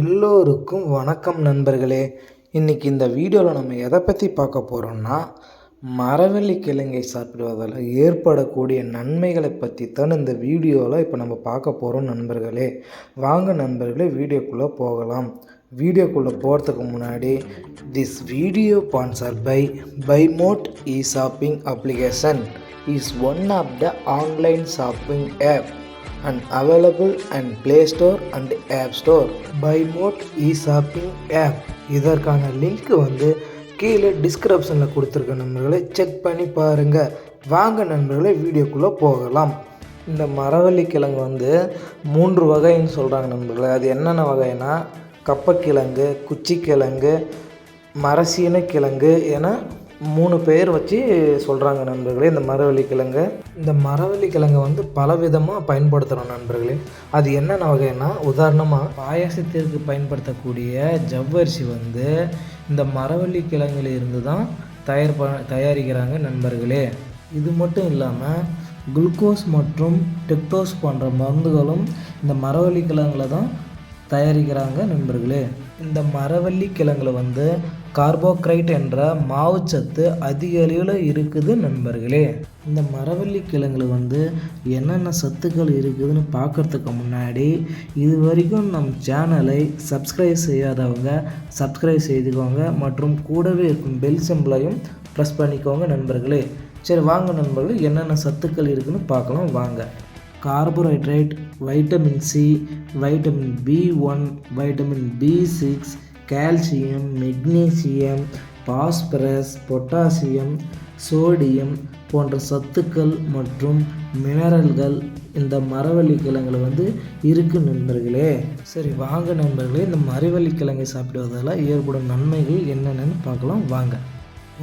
எல்லோருக்கும் வணக்கம் நண்பர்களே. இன்றைக்கி இந்த வீடியோவில் நம்ம எதை பற்றி பார்க்க போகிறோம்னா மரவள்ளி கிழங்கை சாப்பிடுவதால் ஏற்படக்கூடிய நன்மைகளை பற்றி தான் இந்த வீடியோவில் இப்போ நம்ம பார்க்க போகிறோம் நண்பர்களே. வாங்க நண்பர்களே வீடியோக்குள்ளே போகலாம். வீடியோக்குள்ளே போகிறதுக்கு முன்னாடி this video sponsor by Bymode e shopping application is one of the online shopping app and available and Play Store and App Store. Bymode e shopping app இதற்கான லிங்க் வந்து கீழே டிஸ்கிரிப்ஷனில் கொடுத்துருக்க நண்பர்களை செக் பண்ணி பாருங்கள் வாங்க நண்பர்களை வீடியோக்குள்ளே போகலாம். இந்த மரவள்ளி கிழங்கு வந்து மூன்று வகைன்னு சொல்கிறாங்க நண்பர்களே. அது என்னென்ன வகைனா கப்பக்கிழங்கு குச்சிக்கிழங்கு மரசீன கிழங்கு என மூணு பேர் வச்சு சொல்கிறாங்க நண்பர்களே இந்த மரவள்ளி கிழங்கு. இந்த மரவள்ளி கிழங்கை வந்து பல விதமாக பயன்படுத்துகிறோம் நண்பர்களே. அது என்னென்ன வகைன்னா உதாரணமாக பாயாசத்திற்கு பயன்படுத்தக்கூடிய ஜவ்வரிசி வந்து இந்த மரவள்ளி கிழங்குல இருந்து தான் தயார் ப தயாரிக்கிறாங்க நண்பர்களே. இது மட்டும் இல்லாமல் குளுக்கோஸ் மற்றும் டெக்டோஸ் போன்ற மருந்துகளும் இந்த மரவள்ளி கிழங்குல தான் தயாரிக்கிறாங்க நண்பர்களே. இந்த மரவள்ளி கிழங்குல வந்து கார்போக்ரைட் என்ற மாவுச்சத்து அதிக அளவில் இருக்குது நண்பர்களே. இந்த மரவள்ளி கிழங்குல வந்து என்னென்ன சத்துக்கள் இருக்குதுன்னு பார்க்குறதுக்கு முன்னாடி இது வரைக்கும் நம் சேனலை சப்ஸ்கிரைப் செய்யாதவங்க சப்ஸ்கிரைப் செய்துக்கோங்க. மற்றும் கூடவே இருக்கும் பெல் சிம்பிளையும் ப்ரெஸ் பண்ணிக்கோங்க நண்பர்களே. சரி வாங்க நண்பர்களே என்னென்ன சத்துக்கள் இருக்குதுன்னு பார்க்கலாம். வாங்க. Carbohydrate vitamin C vitamin B one vitamin B six calcium magnesium phosphorus potassium sodium போன்ற சத்துக்கள் மற்றும் மினரல்கள் இந்த மரவள்ளி கிழங்குல வந்து இருக்கு நண்பர்களே. சரி வாங்க நண்பர்களே இந்த மரவள்ளி கிழங்கை சாப்பிடுவதால் ஏற்படும் நன்மைகள் என்னென்னு பார்க்கலாம். வாங்க.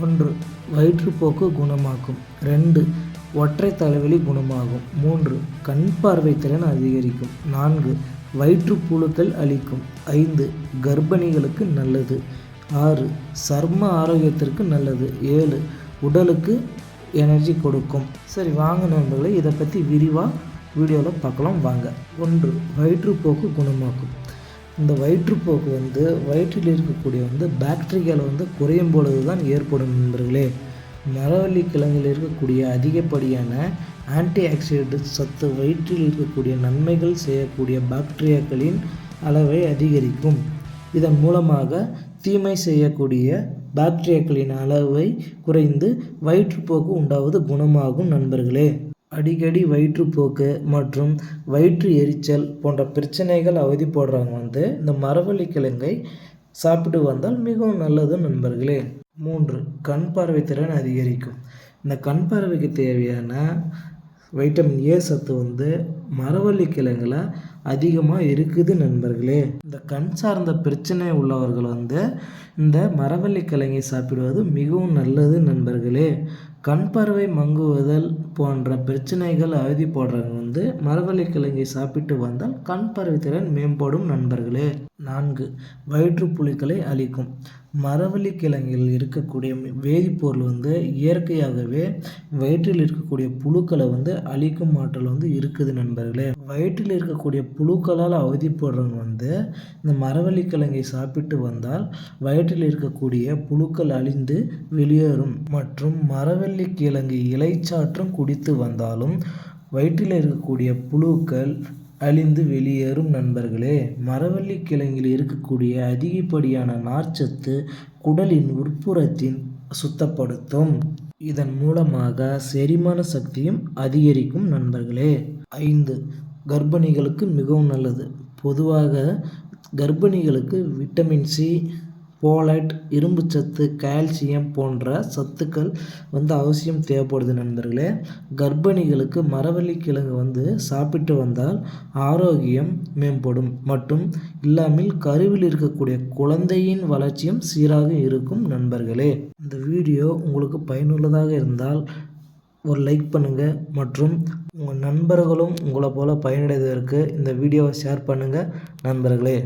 ஒன்று வயிற்றுப்போக்கு குணமாக்கும். ரெண்டு ஒற்றை தலைவலி குணமாகும். மூன்று கண் பார்வை திறன் அதிகரிக்கும். நான்கு வயிற்றுப்புழுக்கள் அளிக்கும் ஐந்து கர்ப்பிணிகளுக்கு நல்லது. ஆறு சர்ம ஆரோக்கியத்திற்கு நல்லது. ஏழு உடலுக்கு எனர்ஜி கொடுக்கும். சரி வாங்க நண்பர்களே இதை பற்றி விரிவாக வீடியோவில் பார்க்கலாம். வாங்க. ஒன்று வயிற்றுப்போக்கு குணமாக்கும். இந்த வயிற்றுப்போக்கு வந்து வயிற்றில் இருக்கக்கூடிய வந்து பாக்டீரியாவில் வந்து குறையும் பொழுது தான் ஏற்படும் நண்பர்களே. மரவள்ளி கிழங்கில் இருக்கக்கூடிய அதிகப்படியான ஆன்டி ஆக்சிடென்ட் சத்து வயிற்றில் இருக்கக்கூடிய நன்மைகள் செய்யக்கூடிய பாக்டீரியாக்களின் அளவை அதிகரிக்கும். இதன் மூலமாக தீமை செய்யக்கூடிய பாக்டீரியாக்களின் அளவை குறைந்து வயிற்றுப்போக்கு உண்டாவது குணமாகும் நண்பர்களே. அடிக்கடி வயிற்றுப்போக்கு மற்றும் வயிற்று எரிச்சல் போன்ற பிரச்சனைகள் அவதிப்படுறவங்க வந்து இந்த மரவள்ளி கிழங்கை சாப்பிட்டு வந்தால் மிகவும் நல்லது நண்பர்களே. மூன்று கண் பார்வை திறன் அதிகரிக்கும். இந்த கண் பார்வைக்கு தேவையான வைட்டமின் ஏ சத்து வந்து மரவள்ளி கிழங்குல அதிகமாக இருக்குது நண்பர்களே. இந்த கண் சார்ந்த பிரச்சனை உள்ளவர்கள் வந்து இந்த மரவள்ளி கிழங்கை சாப்பிடுவது மிகவும் நல்லது நண்பர்களே. கண் பார்வை மங்குவதல் போன்ற பிரச்சனைகள் அவதி போடுறவங்க வந்து மரவள்ளி கிழங்கை சாப்பிட்டு வந்தால் கண் பார்வை திறன் மேம்படும் நண்பர்களே. நான்கு வயிற்றுப்புழுக்களை அளிக்கும் மரவள்ளி கிழங்கில் இருக்கக்கூடிய வேதிப்பொருள் வந்து இயற்கையாகவே வயிற்றில் இருக்கக்கூடிய புழுக்களை வந்து அழிக்கும் ஆற்றல் வந்து இருக்குது நண்பர்களே. வயிற்றில் இருக்கக்கூடிய புழுக்களால் அவதிப்படுறவங்க வந்து இந்த மரவள்ளி கிழங்கை சாப்பிட்டு வந்தால் வயிற்றில் இருக்கக்கூடிய புழுக்கள் அழிந்து வெளியேறும் மற்றும் மரவள்ளி கிழங்கு இலைச்சாற்றம் குடித்து வந்தாலும் வயிற்றில் இருக்கக்கூடிய புழுக்கள் அழிந்து வெளியேறும் நண்பர்களே. மரவள்ளி கிழங்கில் இருக்கக்கூடிய அதிகப்படியான நார்ச்சத்து குடலின் உட்புறத்தின் சுத்தப்படுத்தும். இதன் மூலமாக செரிமான சக்தியும் அதிகரிக்கும் நண்பர்களே. ஐந்து கர்ப்பிணிகளுக்கு மிகவும் நல்லது. பொதுவாக கர்ப்பிணிகளுக்கு விட்டமின் சி போலட் இரும்புச்சத்து கால்சியம் போன்ற சத்துக்கள் வந்து அவசியம் தேவைப்படுது நண்பர்களே. கர்ப்பிணிகளுக்கு மரவள்ளி கிழங்கு வந்து சாப்பிட்டு வந்தால் ஆரோக்கியம் மேம்படும். மற்றும் இல்லாமல் கருவில் இருக்கக்கூடிய குழந்தையின் வளர்ச்சியும் சீராக இருக்கும் நண்பர்களே. இந்த வீடியோ உங்களுக்கு பயனுள்ளதாக இருந்தால் ஒரு லைக் பண்ணுங்கள் மற்றும் உங்கள் நண்பர்களும் உங்களை போல் பயனடைவதற்கு இந்த வீடியோவை ஷேர் பண்ணுங்கள் நண்பர்களே.